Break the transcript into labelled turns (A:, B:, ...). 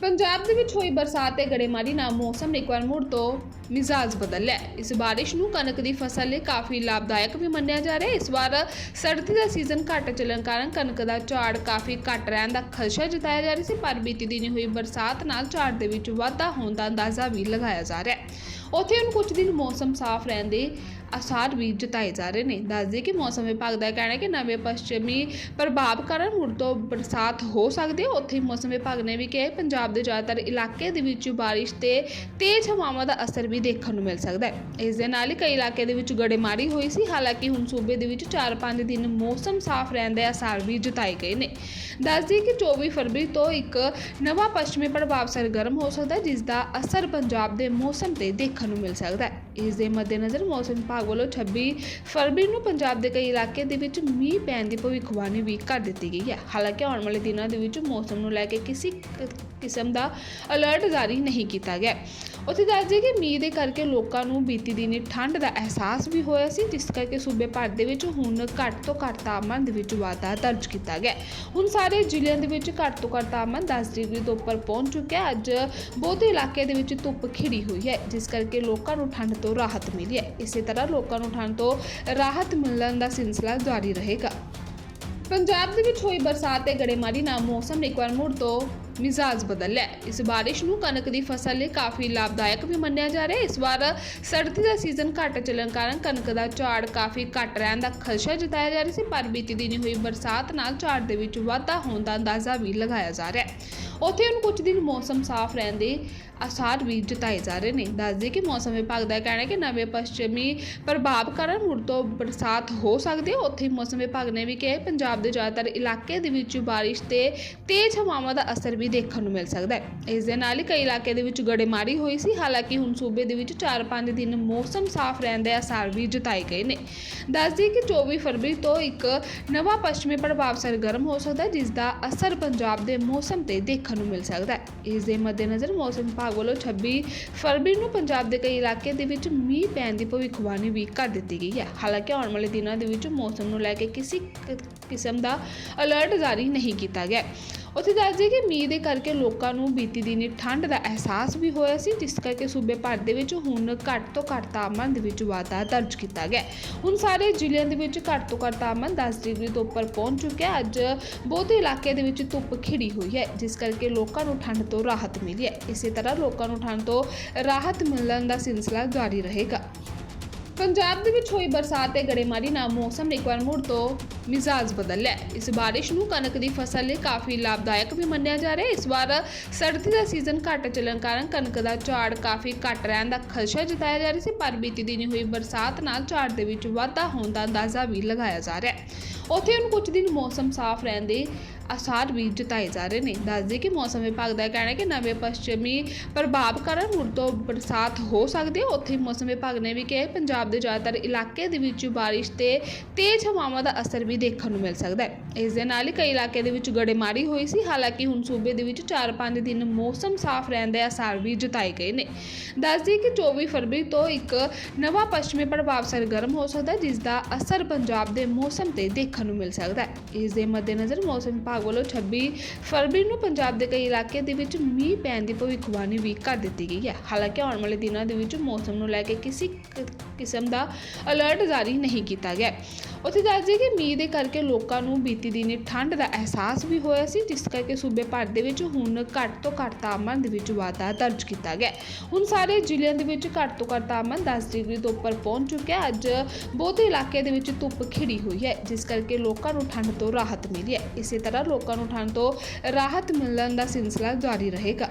A: ਪੰਜਾਬ ਦੇ ਵਿੱਚ ਹੋਈ ਬਰਸਾਤ ਤੇ ਗੜੇਮਾਰੀ ਨਾਲ ਮੌਸਮ ਨੇ ਇੱਕ ਵਾਰ ਮੁੜ ਤੋਂ ਮਿਜ਼ਾਜ ਬਦਲਿਆ ਹੈ। ਇਸ ਬਾਰਿਸ਼ ਨੂੰ ਕਣਕ ਦੀ ਫਸਲ ਲਈ ਕਾਫੀ ਲਾਭਦਾਇਕ ਵੀ ਮੰਨਿਆ ਜਾ ਰਿਹਾ ਇਸ ਵਾਰ ਸਰਦੀ ਦਾ ਸੀਜ਼ਨ ਘੱਟ ਚੱਲਣ ਕਾਰਨ ਕਣਕ ਦਾ ਝਾੜ ਕਾਫੀ ਘੱਟ ਰਹਿਣ ਦਾ ਖਦਸ਼ਾ ਜਤਾਇਆ ਜਾ ਰਿਹਾ ਸੀ, ਪਰ ਬੀਤੀ ਦਿਨੀ ਹੋਈ ਬਰਸਾਤ ਨਾਲ ਝਾੜ ਦੇ ਵਿੱਚ ਵਾਧਾ ਹੋਣ ਦਾ ਅੰਦਾਜ਼ਾ ਵੀ ਲਗਾਇਆ ਜਾ ਰਿਹਾ ਹੈ ਉੱਥੇ ਹੁਣ ਕੁਝ ਦਿਨ ਮੌਸਮ ਸਾਫ਼ ਰਹਿਣ ਦੇ ਅਸਾਰ ਵੀ ਜਤਾਏ ਜਾ ਰਹੇ ਨੇ। ਦੱਸਦੇ ਕਿ ਮੌਸਮ ਵਿਭਾਗ ਦਾ ਕਹਿਣਾ ਹੈ ਕਿ ਨਵੇਂ ਪੱਛਮੀ ਪ੍ਰਭਾਵ ਕਾਰਨ ਮੁੜ ਤੋਂ ਬਰਸਾਤ ਹੋ ਸਕਦੀ ਹੈ। ਉੱਥੇ ਹੀ ਮੌਸਮ ਵਿਭਾਗ ਨੇ ਵੀ ਕਿਹਾ ਪੰਜਾਬ ਦੇ ਜ਼ਿਆਦਾਤਰ ਇਲਾਕੇ ਦੇ ਵਿੱਚ ਬਾਰਿਸ਼ ਤੇ ਤੇਜ਼ ਹਵਾਵਾਂ ਦਾ ਅਸਰ ਵੀ ਦੇਖਣ ਨੂੰ ਮਿਲ ਸਕਦਾ ਹੈ। ਇਸ ਦੇ ਨਾਲ ਹੀ ਕਈ ਇਲਾਕੇ ਦੇ ਵਿੱਚ ਗੜੇਮਾਰੀ ਹੋਈ ਸੀ। ਹਾਲਾਂਕਿ ਹੁਣ ਸੂਬੇ ਦੇ ਵਿੱਚ 4-5 ਦਿਨ ਮੌਸਮ ਸਾਫ਼ ਰਹਿਣ ਦੇ ਅਸਾਰ ਵੀ ਜਤਾਏ ਗਏ ਨੇ। ਦੱਸਦੀ ਕਿ 24 ਫਰਵਰੀ ਤੋਂ ਇੱਕ ਨਵਾਂ ਪੱਛਮੀ ਪ੍ਰਭਾਵ ਸਰਗਰਮ ਹੋ ਸਕਦਾ ਹੈ, ਜਿਸ ਦਾ ਅਸਰ ਪੰਜਾਬ ਦੇ ਮੌਸਮ ਤੇ ਦੇਖਣ ਨੂੰ ਮਿਲ ਸਕਦਾ ਹੈ। ਇਸ ਦੇ ਮੱਦੇਨਜ਼ਰ ਮੌਸਮ ਵਿਭਾਗ ਵੱਲੋਂ 26 ਫਰਵਰੀ ਨੂੰ ਪੰਜਾਬ ਦੇ ਕਈ ਇਲਾਕੇ ਦੇ ਵਿੱਚ ਮੀਂਹ ਪੈਣ ਦੀ ਭਵਿੱਖਬਾਣੀ ਵੀ ਕਰ ਦਿੱਤੀ ਗਈ ਹੈ। ਹਾਲਾਂਕਿ ਆਉਣ ਵਾਲੇ ਦਿਨਾਂ ਦੇ ਵਿੱਚ ਮੌਸਮ ਨੂੰ ਲੈ ਕੇ ਕਿਸੇ ਕਿਸਮ ਦਾ ਅਲਰਟ ਜਾਰੀ ਨਹੀਂ ਕੀਤਾ ਗਿਆ। ਉੱਥੇ ਦੱਸਦੇ ਕਿ ਮੀਂਹ ਦੇ ਕਰਕੇ ਲੋਕਾਂ ਨੂੰ ਬੀਤੀ ਦਿਨੀ ਠੰਡ ਦਾ ਅਹਿਸਾਸ ਵੀ ਹੋਇਆ ਸੀ, ਜਿਸ ਕਰਕੇ ਸੂਬੇ ਭਰ ਦੇ ਵਿੱਚ ਹੁਣ ਘੱਟ ਤੋਂ ਘੱਟ ਤਾਪਮਾਨ ਦੇ ਵਿੱਚ ਵਾਧਾ ਦਰਜ ਕੀਤਾ ਗਿਆ। ਹੁਣ ਸਾਰੇ ਜ਼ਿਲ੍ਹਿਆਂ ਦੇ ਵਿੱਚ ਘੱਟ ਤੋਂ ਘੱਟ ਤਾਪਮਾਨ 10 ਡਿਗਰੀ ਤੋਂ ਉੱਪਰ ਪਹੁੰਚ ਚੁੱਕਿਆ ਹੈ। ਅੱਜ ਬਹੁਤੇ ਇਲਾਕੇ ਦੇ ਵਿੱਚ ਧੁੱਪ ਖਿੜੀ ਹੋਈ ਹੈ, ਜਿਸ ਕਰਕੇ ਲੋਕਾਂ ਨੂੰ ਠੰਡ ਤੋਂ ਰਾਹਤ ਮਿਲੀ ਹੈ। ਇਸੇ ਤਰ੍ਹਾਂ ਲੋਕਾਂ ਨੂੰ ਠੰਡ ਤੋਂ ਰਾਹਤ ਮਿਲਣ ਦਾ ਸਿਲਸਿਲਾ ਜਾਰੀ ਰਹੇਗਾ। ਪੰਜਾਬ ਦੇ ਵਿੱਚ ਹੋਈ ਬਰਸਾਤ ਤੇ ਗੜੇਮਾਰੀ ਨਾਲ ਮੌਸਮ ਨੇ ਇੱਕ ਵਾਰ ਮੁੜ ਤੋਂ ਮਿਜ਼ਾਜ ਬਦਲਿਆ ਹੈ। ਇਸ ਬਾਰਿਸ਼ ਨੂੰ ਕਣਕ ਦੀ ਫਸਲ ਲਈ ਕਾਫੀ ਲਾਭਦਾਇਕ ਵੀ ਮੰਨਿਆ ਜਾ ਰਿਹਾ ਹੈ ਇਸ ਵਾਰ ਸਰਦੀ ਦਾ ਸੀਜ਼ਨ ਘੱਟ ਚੱਲਣ ਕਾਰਨ ਕਣਕ ਦਾ ਝਾੜ ਕਾਫੀ ਘੱਟ ਰਹਿਣ ਦਾ ਖਦਸ਼ਾ ਜਤਾਇਆ ਜਾ ਰਿਹਾ ਸੀ, ਪਰ ਬੀਤੀ ਦਿਨੀ ਹੋਈ ਬਰਸਾਤ ਨਾਲ ਝਾੜ ਦੇ ਵਿੱਚ ਵਾਧਾ ਹੋਣ ਦਾ ਅੰਦਾਜ਼ਾ ਵੀ ਲਗਾਇਆ ਜਾ ਰਿਹਾ ਹੈ ਉੱਥੇ ਹੁਣ ਕੁਝ ਦਿਨ ਮੌਸਮ ਸਾਫ਼ ਰਹਿਣ ਦੇ ਆਸਾਰ ਵੀ ਜਤਾਏ ਜਾ ਰਹੇ ਨੇ। ਦੱਸਦੇ ਕਿ ਮੌਸਮ ਵਿਭਾਗ ਦਾ ਕਹਿਣਾ ਹੈ ਕਿ ਨਵੇਂ ਪੱਛਮੀ ਪ੍ਰਭਾਵ ਕਾਰਨ ਮੁੜ ਤੋਂ ਬਰਸਾਤ ਹੋ ਸਕਦੀ ਹੈ। ਉੱਥੇ ਮੌਸਮ ਵਿਭਾਗ ਨੇ ਵੀ ਕਿਹਾ ਪੰਜਾਬ ਦੇ ਜ਼ਿਆਦਾਤਰ ਇਲਾਕੇ ਦੇ ਵਿੱਚ ਬਾਰਿਸ਼ ਤੇ ਤੇਜ਼ ਹਵਾਵਾਂ ਦਾ ਅਸਰ ਵੀ ਦੇਖਣ ਨੂੰ ਮਿਲ ਸਕਦਾ ਹੈ। ਇਸ ਦੇ ਨਾਲ ਹੀ ਕਈ ਇਲਾਕੇ ਦੇ ਵਿੱਚ ਗੜੇਮਾਰੀ ਹੋਈ ਸੀ। ਹਾਲਾਂਕਿ ਹੁਣ ਸੂਬੇ ਦੇ ਵਿੱਚ 4-5 ਦਿਨ ਮੌਸਮ ਸਾਫ਼ ਰਹਿਣ ਦੇ ਆਸਾਰ ਵੀ ਜਤਾਏ ਗਏ ਨੇ। ਦੱਸਦੀ ਕਿ 24 ਫਰਵਰੀ ਤੋਂ ਇੱਕ ਨਵਾਂ ਪੱਛਮੀ ਪ੍ਰਭਾਵ ਸਰਗਰਮ ਹੋ ਸਕਦਾ ਹੈ, ਜਿਸ ਦਾ ਅਸਰ ਪੰਜਾਬ ਦੇ ਮੌਸਮ ਤੇ ਦੇਖਣ ਨੂੰ ਮਿਲ ਸਕਦਾ ਹੈ। ਇਸ ਦੇ ਮੱਦੇਨਜ਼ਰ ਮੌਸਮ ਵਿਭਾਗ ਵੱਲੋਂ 26 ਫਰਵਰੀ ਨੂੰ ਪੰਜਾਬ ਦੇ ਕਈ ਇਲਾਕੇ ਦੇ ਵਿੱਚ ਮੀਂਹ ਪੈਣ ਦੀ ਭਵਿੱਖਬਾਣੀ ਵੀ ਕਰ ਦਿੱਤੀ ਗਈ ਹੈ। ਹਾਲਾਂਕਿ ਆਉਣ ਵਾਲੇ ਦਿਨਾਂ ਦੇ ਵਿੱਚ ਮੌਸਮ ਨੂੰ ਲੈ ਕੇ ਕਿਸੇ ਕਿਸਮ ਦਾ ਅਲਰਟ ਜਾਰੀ ਨਹੀਂ ਕੀਤਾ ਗਿਆ ਉੱਥੇ ਦੱਸਦੇ ਕਿ ਮੀਂਹ ਦੇ ਕਰਕੇ ਲੋਕਾਂ ਨੂੰ ਬੀਤੀ ਦਿਨੀ ਠੰਡ ਦਾ ਅਹਿਸਾਸ ਵੀ ਹੋਇਆ ਸੀ, ਜਿਸ ਕਰਕੇ ਸੂਬੇ ਭਰ ਦੇ ਵਿੱਚ ਹੁਣ ਘੱਟ ਤੋਂ ਘੱਟ ਤਾਪਮਾਨ ਦੇ ਵਿੱਚ ਵਾਧਾ ਦਰਜ ਕੀਤਾ ਗਿਆ ਹੁਣ ਸਾਰੇ ਜ਼ਿਲ੍ਹਿਆਂ ਦੇ ਵਿੱਚ ਘੱਟ ਤੋਂ ਘੱਟ ਤਾਪਮਾਨ 10 ਡਿਗਰੀ ਤੋਂ ਉੱਪਰ ਪਹੁੰਚ ਚੁੱਕਿਆ ਅੱਜ ਬਹੁਤੇ ਇਲਾਕੇ ਦੇ ਵਿੱਚ ਧੁੱਪ ਖਿੜੀ ਹੋਈ ਹੈ, ਜਿਸ ਕਰਕੇ ਲੋਕਾਂ ਨੂੰ ਠੰਡ ਤੋਂ ਰਾਹਤ ਮਿਲੀ ਹੈ। ਇਸੇ ਤਰ੍ਹਾਂ ਲੋਕਾਂ ਨੂੰ ਠੰਡ ਤੋਂ ਰਾਹਤ ਮਿਲਣ ਦਾ ਸਿਲਸਿਲਾ ਜਾਰੀ ਰਹੇਗਾ। ਪੰਜਾਬ ਦੇ ਵਿੱਚ ਹੋਈ ਬਰਸਾਤ ਤੇ ਗੜੇਮਾਰੀ ਨਾਲ ਮੌਸਮ ਨੇ ਇੱਕ ਵਾਰ ਮੁੜ ਤੋਂ ਮਿਜ਼ਾਜ ਬਦਲਿਆ ਹੈ। ਇਸ ਬਾਰਿਸ਼ ਨੂੰ ਕਣਕ ਦੀ ਫਸਲ ਲਈ ਕਾਫੀ ਲਾਭਦਾਇਕ ਵੀ ਮੰਨਿਆ ਜਾ ਰਿਹਾ ਹੈ ਇਸ ਵਾਰ ਸਰਦੀ ਦਾ ਸੀਜ਼ਨ ਘੱਟ ਚੱਲਣ ਕਾਰਨ ਕਣਕ ਦਾ ਝਾੜ ਕਾਫੀ ਘੱਟ ਰਹਿਣ ਦਾ ਖਦਸ਼ਾ ਜਤਾਇਆ ਜਾ ਰਿਹਾ ਸੀ, ਪਰ ਬੀਤੀ ਦਿਨੀ ਹੋਈ ਬਰਸਾਤ ਨਾਲ ਝਾੜ ਦੇ ਵਿੱਚ ਵਾਧਾ ਹੋਣ ਦਾ ਅੰਦਾਜ਼ਾ ਵੀ ਲਗਾਇਆ ਜਾ ਰਿਹਾ ਹੈ ਉੱਥੇ ਹੁਣ ਕੁਝ ਦਿਨ ਮੌਸਮ ਸਾਫ਼ ਰਹਿਣ ਦੇ ਅਸਾਰ ਵੀ ਜਤਾਏ ਜਾ ਰਹੇ ਨੇ। ਦੱਸਦੇ ਕਿ ਮੌਸਮ ਵਿਭਾਗ ਦਾ ਕਹਿਣਾ ਹੈ ਕਿ ਨਵੇਂ ਪੱਛਮੀ ਪ੍ਰਭਾਵ ਕਾਰਨ ਮੁੜ ਤੋਂ ਬਰਸਾਤ ਹੋ ਸਕਦੀ ਹੈ। ਉੱਥੇ ਮੌਸਮ ਵਿਭਾਗ ਨੇ ਵੀ ਕਿਹਾ ਪੰਜਾਬ ਦੇ ਜ਼ਿਆਦਾਤਰ ਇਲਾਕੇ ਦੇ ਵਿੱਚ ਬਾਰਿਸ਼ ਤੇ ਤੇਜ਼ ਹਵਾਵਾਂ ਦਾ ਅਸਰ ਵੀ ਦੇਖਣ ਨੂੰ ਮਿਲ ਸਕਦਾ ਹੈ। ਇਸ ਦੇ ਨਾਲ ਹੀ ਕਈ ਇਲਾਕੇ ਦੇ ਵਿੱਚ ਗੜੇਮਾਰੀ ਹੋਈ ਸੀ। ਹਾਲਾਂਕਿ ਹੁਣ ਸੂਬੇ ਦੇ ਵਿੱਚ 4-5 ਦਿਨ ਮੌਸਮ ਸਾਫ਼ ਰਹਿਣ ਦੇ ਅਸਾਰ ਵੀ ਜਤਾਏ ਗਏ ਨੇ। ਦੱਸਦੀ ਕਿ 24 ਫਰਵਰੀ ਤੋਂ ਇੱਕ ਨਵਾਂ ਪੱਛਮੀ ਪ੍ਰਭਾਵ ਸਰਗਰਮ ਹੋ ਸਕਦਾ ਹੈ, ਜਿਸ ਦਾ ਅਸਰ ਪੰਜਾਬ ਦੇ ਮੌਸਮ ਤੇ ਦੇਖਣ ਨੂੰ ਮਿਲ ਸਕਦਾ ਹੈ। ਇਸ ਦੇ ਮੱਦੇਨਜ਼ਰ ਮੌਸਮ ਵਿਭਾਗ ਵੱਲੋਂ 26 ਫਰਵਰੀ ਨੂੰ ਪੰਜਾਬ ਦੇ ਕਈ ਇਲਾਕੇ ਦੇ ਵਿੱਚ ਮੀਂਹ ਪੈਣ ਦੀ ਭਵਿੱਖਬਾਣੀ ਵੀ ਕਰ ਦਿੱਤੀ ਗਈ ਹੈ। ਹਾਲਾਂਕਿ ਆਉਣ ਵਾਲੇ ਦਿਨਾਂ ਦੇ ਵਿੱਚ ਮੌਸਮ ਨੂੰ ਲੈ ਕੇ ਕਿਸੇ ਕਿਸਮ ਦਾ ਅਲਰਟ ਜਾਰੀ ਨਹੀਂ ਕੀਤਾ ਗਿਆ। ਉੱਥੇ ਦੱਸਦੇ ਕਿ ਮੀਂਹ ਦੇ ਕਰਕੇ ਲੋਕਾਂ ਨੂੰ ਬੀਤੀ ਦਿਨੀ ਠੰਡ ਦਾ ਅਹਿਸਾਸ ਵੀ ਹੋਇਆ ਸੀ, ਜਿਸ ਕਰਕੇ ਸੂਬੇ ਭਰ ਦੇ ਵਿੱਚ ਹੁਣ ਘੱਟ ਤੋਂ ਘੱਟ ਤਾਪਮਾਨ ਦੇ ਵਿੱਚ ਵਾਧਾ ਦਰਜ ਕੀਤਾ ਗਿਆ। ਹੁਣ ਸਾਰੇ ਜ਼ਿਲ੍ਹਿਆਂ ਦੇ ਵਿੱਚ ਘੱਟ ਤੋਂ ਘੱਟ ਤਾਪਮਾਨ 10 ਡਿਗਰੀ ਤੋਂ ਉੱਪਰ ਪਹੁੰਚ ਚੁੱਕਿਆ। ਅੱਜ ਬਹੁਤੇ ਇਲਾਕੇ ਦੇ ਵਿੱਚ ਧੁੱਪ ਖਿੜੀ ਹੋਈ ਹੈ, ਜਿਸ ਕਰਕੇ ਲੋਕਾਂ ਨੂੰ ਠੰਡ ਤੋਂ ਰਾਹਤ ਮਿਲੀ ਹੈ। ਇਸੇ ਤਰ੍ਹਾਂ ਲੋਕਾਂ ਨੂੰ ਠੰਡ ਤੋਂ ਰਾਹਤ ਮਿਲਣ ਦਾ ਸਿਲਸਿਲਾ ਜਾਰੀ ਰਹੇਗਾ।